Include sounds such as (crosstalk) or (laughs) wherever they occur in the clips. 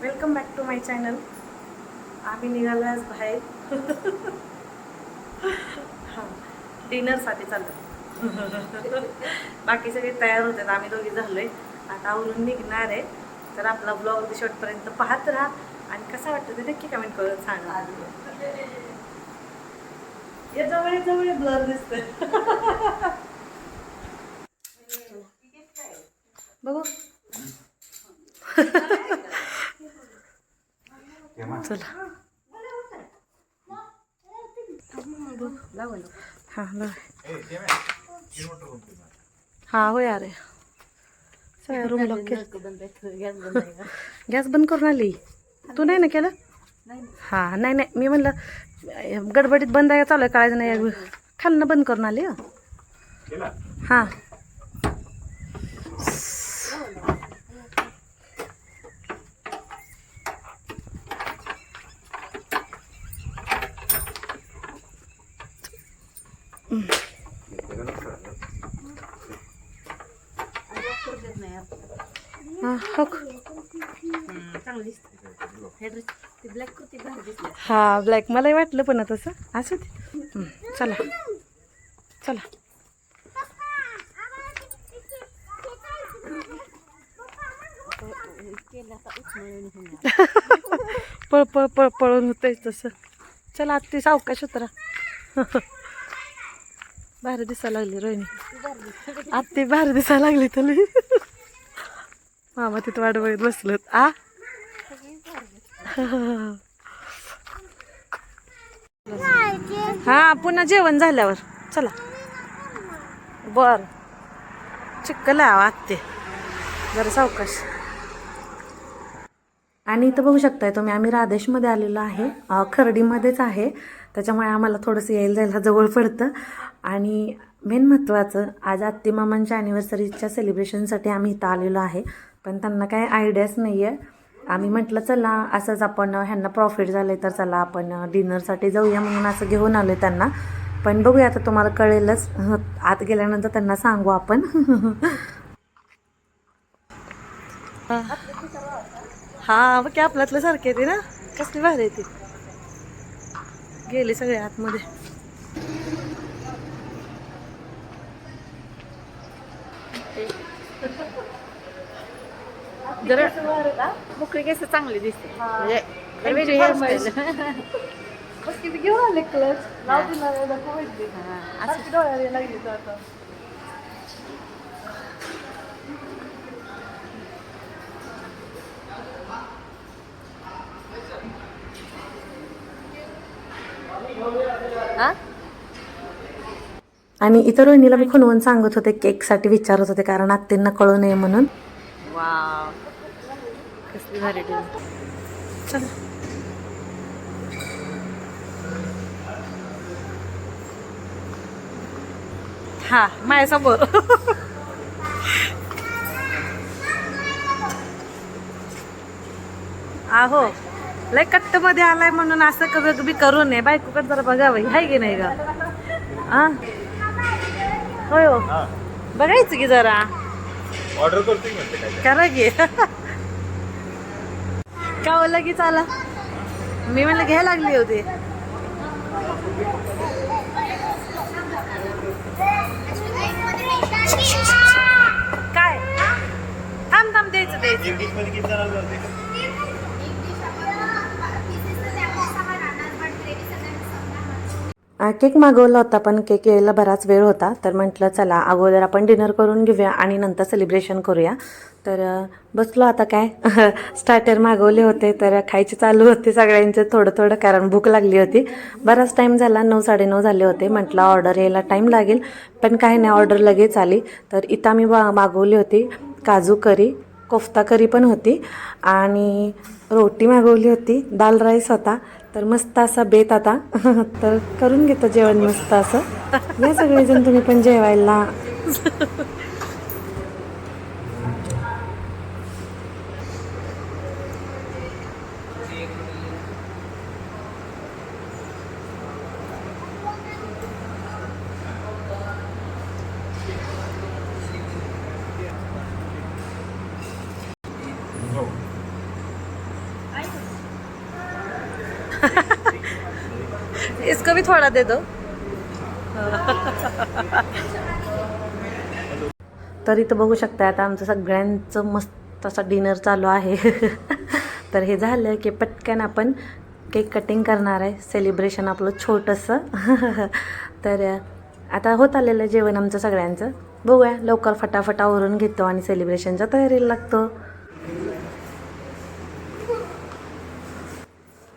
Welcome back to my channel आम्ही निघालो आज बाहेर. हां डिनरसाठी चाललं बाकी सगळे तयार होतात आम्ही दोघी झालोय. आता आवरून निघणार आहे. तर आपला ब्लॉग शेवटपर्यंत पाहत राहा. आणि कसा वाटतं ते नक्की कमेंट करून सांगा. या जवळ जवळ ब्लर दिसतंय. बघू. चला. हा. हा होय अरे. सगळ्या रूम लॉक गॅस बंद करून आली. तू नाही ना केलं? हा नाही नाही. मी म्हणलं गडबडीत बंद आहे चालू आहे कळायचं नाही. खालनं बंद करून आली हं. हा हो हा ब्लॅक मलाही वाटलं पण तसं. असू दे. चला. चला. (laughs) पळ पळ पळ पळून होतंय तसं. चला आत्ती सावकाश उतरा भारी (laughs) दिसायला लागली रोहिणी. आत्ती भारी दिसायला लागली तुला (laughs) मामा तिथं वाट बघत आ? हा पुन्हा जेवण झाल्यावर. चला. बर. चिक्कल आहे आत्ते. जरा सावकाश. आणि इथं बघू शकताय तुम्ही आम्ही राधेशमध्ये आलेलो आहे. खर्डीमध्येच आहे. त्याच्यामुळे आम्हाला थोडंसं यायला जायला जवळ पडतं. आणि मेन महत्त्वाचं आज आत्तीमामांच्या ॲनिव्हर्सरीच्या सेलिब्रेशनसाठी आम्ही इथं आलेलो आहे. पण त्यांना काय आयडियाच नाही आहे आम्ही म्हटलं चला असंच आपण ह्यांना प्रॉफिट झालं तर चला आपण डिनरसाठी जाऊया. म्हणून असं घेऊन आलो त्यांना. पण बघूया आता तुम्हाला कळेलच. (laughs) आत गेल्यानंतर त्यांना सांगू आपण. हा मग की आपल्यातलं सारखे येते ना? कसली भारी येते गेले सगळे आतमध्ये. जरा मोकळी केस चांगली दिसते. म्हणजे त्यांची वेगळी फरमाईश. hairstyle. बस किती घेऊन आले क्लच लावते ना दाखव माहिती हा, सारखी डोळ्याला लागली तर आता. हा? आणि इतर रोहिणीला मी खुनवून सांगत होते केकसाठी विचारत होते कारण आत्तींना कळू नये म्हणून. वाव भारी design. चला. हा माझ्यासमोर आहो लय कट्टमध्ये आलाय म्हणून असं कधी बी करू नये. बायकोकडे जरा बघावं. हाय की नाही का हा होय हो. बघायचं की जरा. ऑर्डर करा की. का हो? लगेच आला. मी म्हणलं घ्यायला लागली होती. काय? थांब थांब द्यायचं द्यायचं. केक मागवला होता पण केक यायला बराच वेळ होता. तर म्हटलं चला अगोदर आपण डिनर करून घेऊया आणि नंतर सेलिब्रेशन करूया. तर बसलो आता काय? (laughs) स्टार्टर मागवले होते तर खायचे चालू होते सगळ्यांचे थोडं थोडं कारण भूक लागली होती. बराच टाईम झाला नऊ साडेनऊ झाले होते. म्हटलं ऑर्डर यायला टाईम लागेल. पण काही नाही ऑर्डर लगेच आली. तर इथं मी मा मागवली होती काजू करी कोफ्ता करी पण होती. आणि रोटी मागवली होती दाल राईस होता. तर मस्त असा बेत आता. (laughs) तर करून घेतो जेवण मस्त असं. या सगळेजण तुम्ही पण जेवायला. (laughs) इसको भी थोड़ा दे दो। (laughs) तर इथं बघू शकता आता आमचं सगळ्यांचं मस्त असं डिनर चालू आहे. (laughs) तर हे झालं की पटकन आपण केक कटिंग करणार आहे सेलिब्रेशन आपलं छोटंसं. तर आता होत आलेलं जेवण आमचं सगळ्यांचं. बघूया लवकर फटाफट आवरून घेतो आणि सेलिब्रेशनच्या तयारीला लागतो.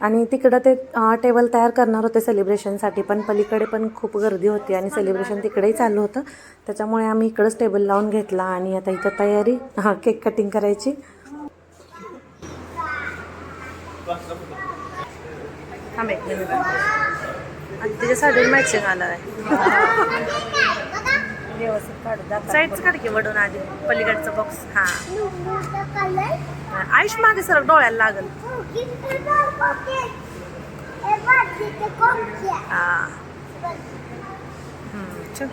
आणि तिकडं ते टेबल तयार करणार होते सेलिब्रेशनसाठी पण पलीकडे पण खूप गर्दी होती आणि सेलिब्रेशन तिकडेही चालू होतं. त्याच्यामुळे आम्ही इकडंच टेबल लावून घेतला आणि आता इथं तयारी हां केक कटिंग करायची. आणि त्याच्या साडीवर मॅचिंग आलं आहे व्यवस्थित काढू साईडच काढ की वडून आधी पलीकडचं बॉक्स हां. आयुष मागे सर डोळ्याला लागल. हां. हम्म, चल.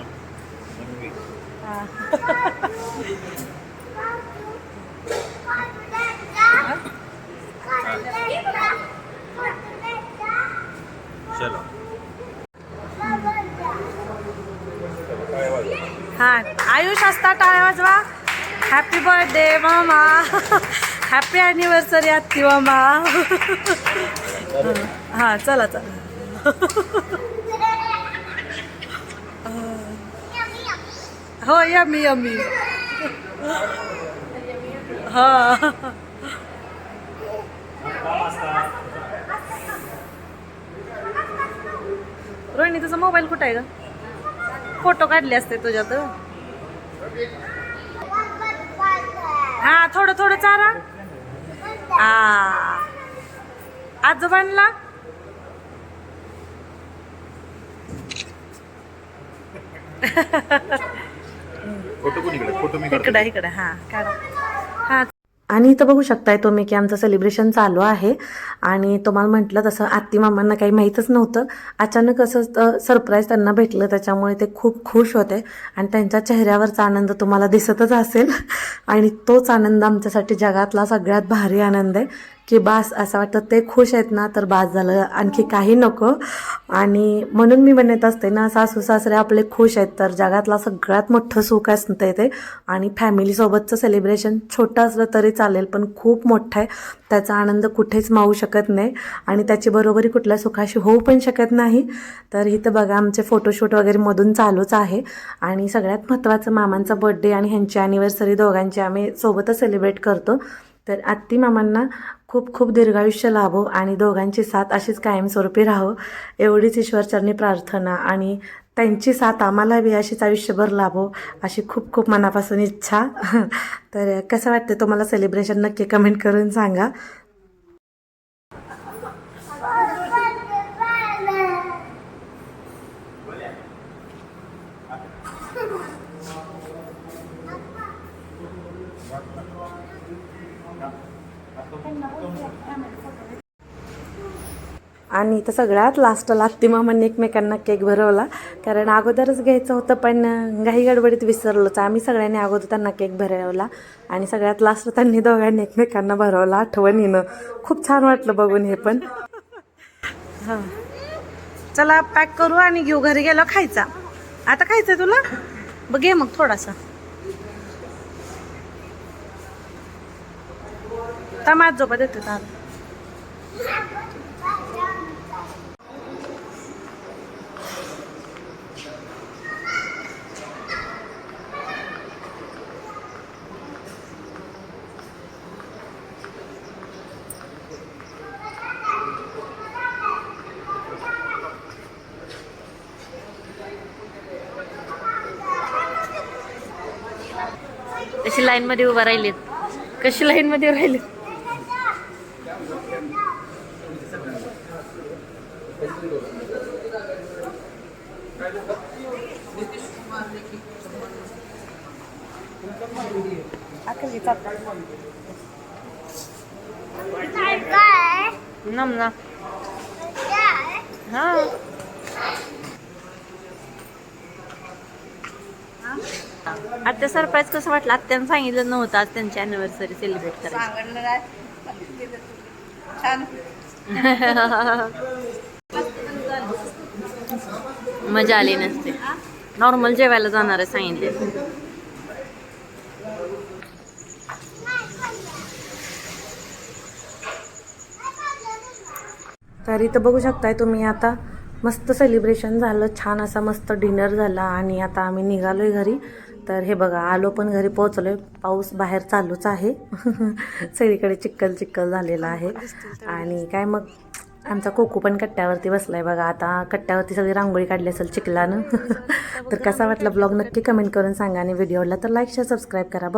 हां आयुष असता टाळ्या वाजवा. हॅपी बर्थडे मामा. हॅपी ॲनिव्हर्सरी आत्ती मामा. हां चला चला. हो यमी यमी हां. रोहिणी तुझा मोबाईल कुठं आहे का फोटो काढले असते तुझ्यात? हा थोडं थोडं चारा. हा. आजोबांना फोटो इकडे? फोटो मी इकडे इकडे हा काढा. हा आणि इथं बघू शकताय तुम्ही की आमचं सेलिब्रेशन चालू आहे. आणि तुम्हाला म्हटलं तसं आत्ती मामांना काही माहीतच नव्हतं. अचानक असं सरप्राईज त्यांना भेटलं. त्याच्यामुळे ते खूप खुश होते. आणि त्यांच्या चेहऱ्यावरचा आनंद तुम्हाला दिसतच असेल. आणि तोच आनंद आमच्यासाठी जगातला सगळ्यात भारी आनंद आहे. की बास असं वाटतं ते खुश आहेत ना तर बास झालं आणखी काही नको. आणि म्हणून मी म्हणत असते ना सासू सासरे आपले खुश आहेत तर जगातला सगळ्यात मोठं सुख असतं ते आणि फॅमिलीसोबतचं सेलिब्रेशन छोटं असलं तरी चालेल पण खूप मोठं आहे. त्याचा आनंद कुठेच मावू शकत नाही. आणि त्याची बरोबरी कुठल्या सुखाशी होऊ पण शकत नाही. तर इथं बघा आमचे फोटोशूट वगैरे मधून चालूच आहे. आणि सगळ्यात महत्त्वाचं मामांचा बर्थडे आणि ह्यांची ॲनिव्हर्सरी दोघांची आम्ही सोबतच सेलिब्रेट करतो. तर आत्ती मामांना खूप खूप दीर्घायुष्य लाभो आणि दोघांची साथ अशीच कायमस्वरूपी राहो. एवढीच ईश्वरचरणी प्रार्थना आणि त्यांची साथ आम्हाला बी अशीच आयुष्यभर लाभो अशी खूप खूप मनापासून इच्छा. तर कसं वाटतं तुम्हाला सेलिब्रेशन नक्की कमेंट करून सांगा. आणि इथं सगळ्यात लास्टला मामांनी एकमेकांना केक भरवला. कारण अगोदरच घ्यायचं होतं पण घाई गडबडीत विसरलोच. आम्ही सगळ्यांनी अगोदर त्यांना केक भरवला आणि सगळ्यात लास्ट त्यांनी दोघांनी एकमेकांना भरवला आठवणीनं. खूप छान वाटलं बघून हे पण. हां. चला पॅक करू आणि घेऊ. घरी गेलो खायचा. आता खायचं तुला? बघ मग थोडासा. टमाट झोपा देतो तारा कशी लाईन मध्ये उभा राहिलेत? कशी लाईन मध्ये ना हा आत्या सरप्राईज कसं वाटलं? आत्यानं सांगितलं नव्हतं. आज त्यांची अॅनिव्हर्सरी सेलिब्रेट करायची. छान मजा आली नसते. नॉर्मल जेवायला जाणार आहे सांगितले. तर इथं बघू शकताय तुम्ही आता मस्त सेलिब्रेशन झालं. छान असा मस्त डिनर झाला आणि आता आम्ही निघालोय घरी. तर हे बघा आलो पण घरी पोहोचलोय. पाऊस बाहेर चालूच आहे. (laughs) सगळीकडे चिक्कल चिक्कल झालेला आहे. आणि काय मग आमचा कोकू पण कट्ट्यावरती बसलाय बघा. आता कट्ट्यावरती सगळी रांगोळी काढली असेल चिखलानं. (laughs) तर कसा वाटला ब्लॉग नक्की कमेंट करून सांगा आणि व्हिडिओला तर लाईक शेअर सबस्क्राईब करा.